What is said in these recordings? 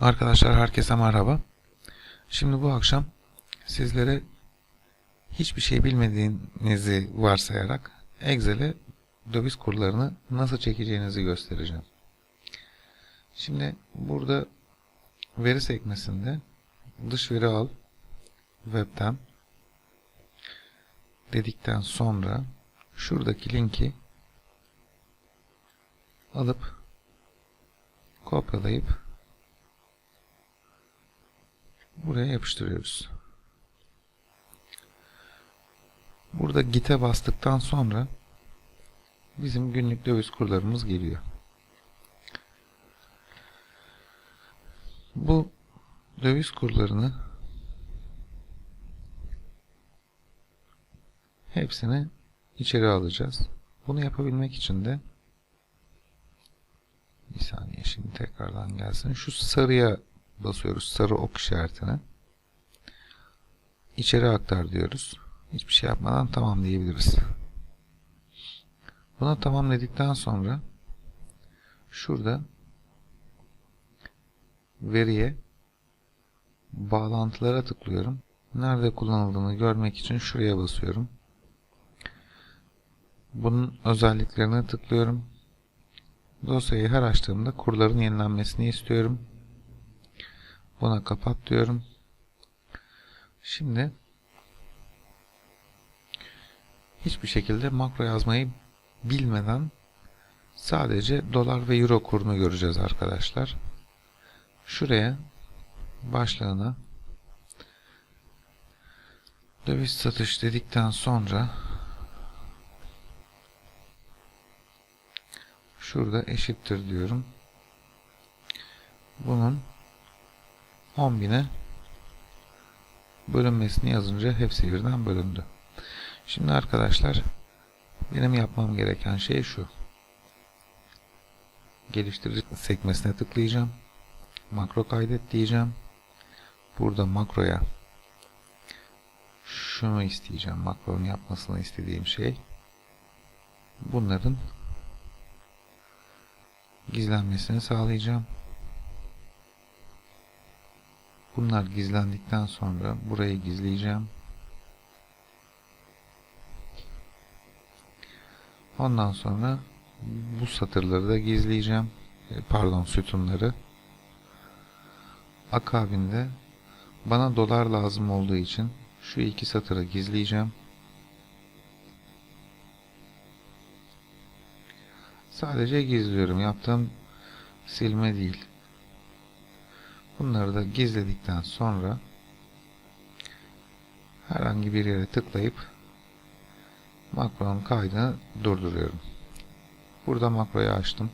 Arkadaşlar herkese merhaba. Şimdi bu akşam sizlere hiçbir şey bilmediğinizi varsayarak Excel'e döviz kurlarını nasıl çekeceğinizi göstereceğim. Şimdi burada veri sekmesinde dış veri al webten dedikten sonra şuradaki linki alıp kopyalayıp buraya yapıştırıyoruz. Burada git'e bastıktan sonra bizim günlük döviz kurlarımız geliyor. Bu döviz kurlarını hepsini içeri alacağız. Bunu yapabilmek için de bir saniye şimdi tekrardan gelsin. Şu sarıya basıyoruz. Sarı ok işaretine. İçeri aktar diyoruz. Hiçbir şey yapmadan tamam diyebiliriz. Buna tamam dedikten sonra şurada veriye bağlantılara tıklıyorum. Nerede kullanıldığını görmek için şuraya basıyorum. Bunun özelliklerine tıklıyorum. Dosyayı her açtığımda kurların yenilenmesini istiyorum. Buna kapat diyorum. Şimdi hiçbir şekilde makro yazmayı bilmeden sadece dolar ve euro kurunu göreceğiz arkadaşlar. Şuraya başlığına döviz satış dedikten sonra şurada eşittir diyorum. Bunun 10.000'e bölünmesini yazınca hepsi birden bölündü. Şimdi arkadaşlar benim yapmam gereken şey şu. Geliştirici sekmesine tıklayacağım. Makro kaydet diyeceğim. Burada makroya şunu isteyeceğim. Makronun yapmasını istediğim şey bunların gizlenmesini sağlayacağım. Bunlar gizlendikten sonra burayı gizleyeceğim. Ondan sonra bu satırları da gizleyeceğim. E, Pardon sütunları. Akabinde bana dolar lazım olduğu için şu iki satırı gizleyeceğim. Sadece gizliyorum. Yaptığım silme değil. Bunları da gizledikten sonra herhangi bir yere tıklayıp makronun kaydını durduruyorum. Burada makroyu açtım.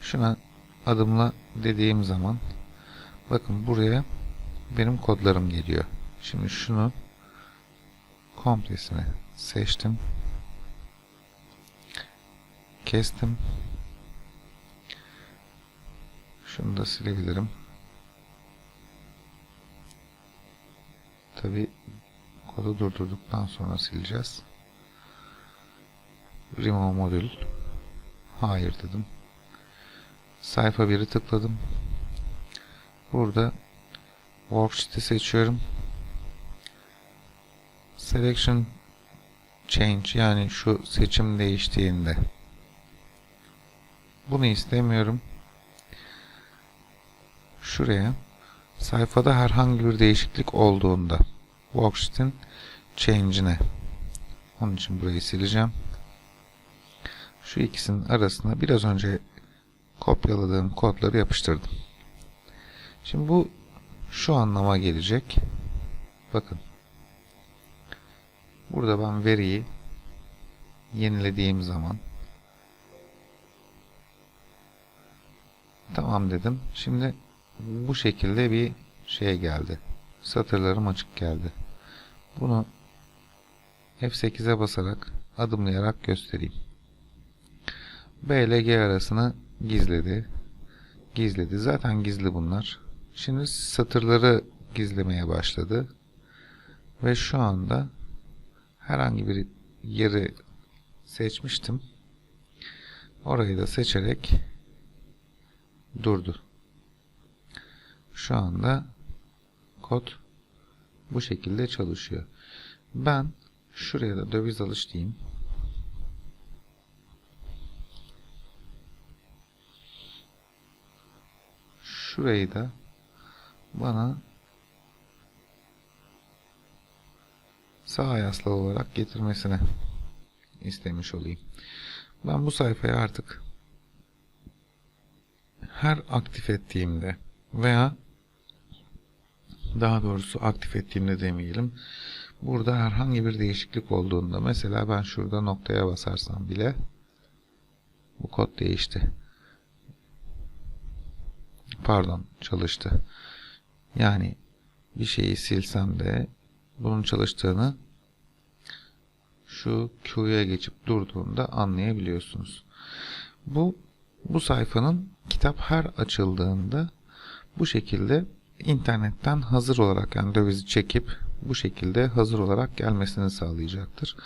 Şuna adımla dediğim zaman bakın buraya benim kodlarım geliyor. Şimdi şunu komplesini seçtim. Kestim. Şunu da silebilirim. Tabi kodu durdurduktan sonra sileceğiz. Remove modül. Hayır dedim. Sayfa 1'i tıkladım. Burada Worksheet'i seçiyorum. Selection Change yani şu seçim değiştiğinde bunu istemiyorum. Şuraya sayfada herhangi bir değişiklik olduğunda Worksheet'in change'ine onun için burayı sileceğim. Şu ikisinin arasına biraz önce kopyaladığım kodları yapıştırdım. Şimdi bu şu anlama gelecek. Bakın. Burada ben veriyi yenilediğim zaman tamam dedim. Şimdi bu şekilde bir şey geldi. Satırlarım açık geldi. Bunu F8'e basarak adımlayarak göstereyim. B ile G arasını gizledi. Gizledi. Zaten gizli bunlar. Şimdi satırları gizlemeye başladı. Ve şu anda herhangi bir yeri seçmiştim. Orayı da seçerek durdu. şu anda kod bu şekilde çalışıyor. Ben şuraya da döviz alış diyeyim. Şurayı da bana sağ yaslı olarak getirmesini istemiş olayım. Ben bu sayfaya artık her aktif ettiğimde veya daha doğrusu aktif ettiğimde demeyelim. Burada herhangi bir değişiklik olduğunda mesela ben şurada noktaya basarsam bile bu kod değişti. Pardon çalıştı. Yani bir şeyi silsem de bunun çalıştığını şu Q'ya geçip durduğunda anlayabiliyorsunuz. Bu bu sayfanın kitap her açıldığında bu şekilde internetten hazır olarak yani dövizi çekip bu şekilde hazır olarak gelmesini sağlayacaktır.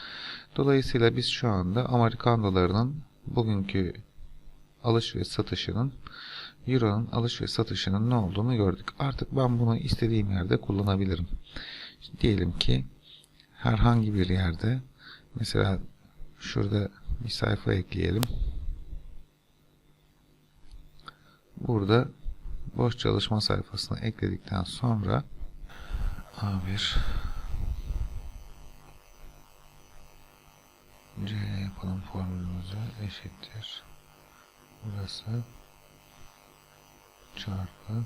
Dolayısıyla biz şu anda Amerikan dolarının bugünkü alış ve satışının Euro'nun alış ve satışının ne olduğunu gördük. Artık ben bunu istediğim yerde kullanabilirim. İşte diyelim ki herhangi bir yerde mesela şurada bir sayfa ekleyelim. Burada boş çalışma sayfasını ekledikten sonra A1 C yapalım formülümüzü eşittir. Burası çarpı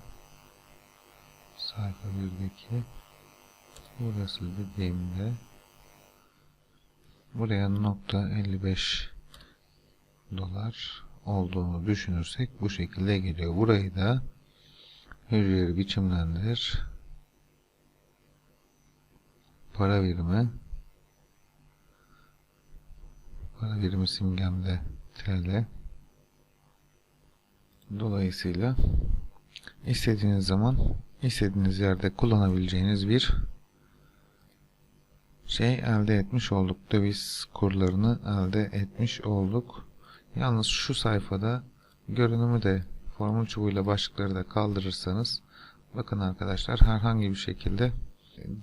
sayfa 1'deki burası dediğimde buraya nokta 55 dolar olduğunu düşünürsek bu şekilde geliyor. Burayı da hücreleri biçimlendir. Para birimi para birimi simgemde TL Dolayısıyla istediğiniz zaman istediğiniz yerde kullanabileceğiniz bir şey elde etmiş olduk. Döviz kurlarını elde etmiş olduk. Yalnız şu sayfada görünümü de formül çubuğuyla başlıkları da kaldırırsanız bakın arkadaşlar herhangi bir şekilde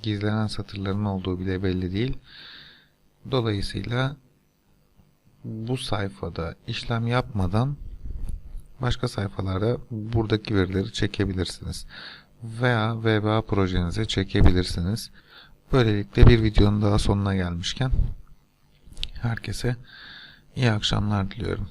gizlenen satırların olduğu bile belli değil. Dolayısıyla bu sayfada işlem yapmadan başka sayfalarda buradaki verileri çekebilirsiniz. Veya VBA projenize çekebilirsiniz. Böylelikle bir videonun daha sonuna gelmişken herkese iyi akşamlar diliyorum.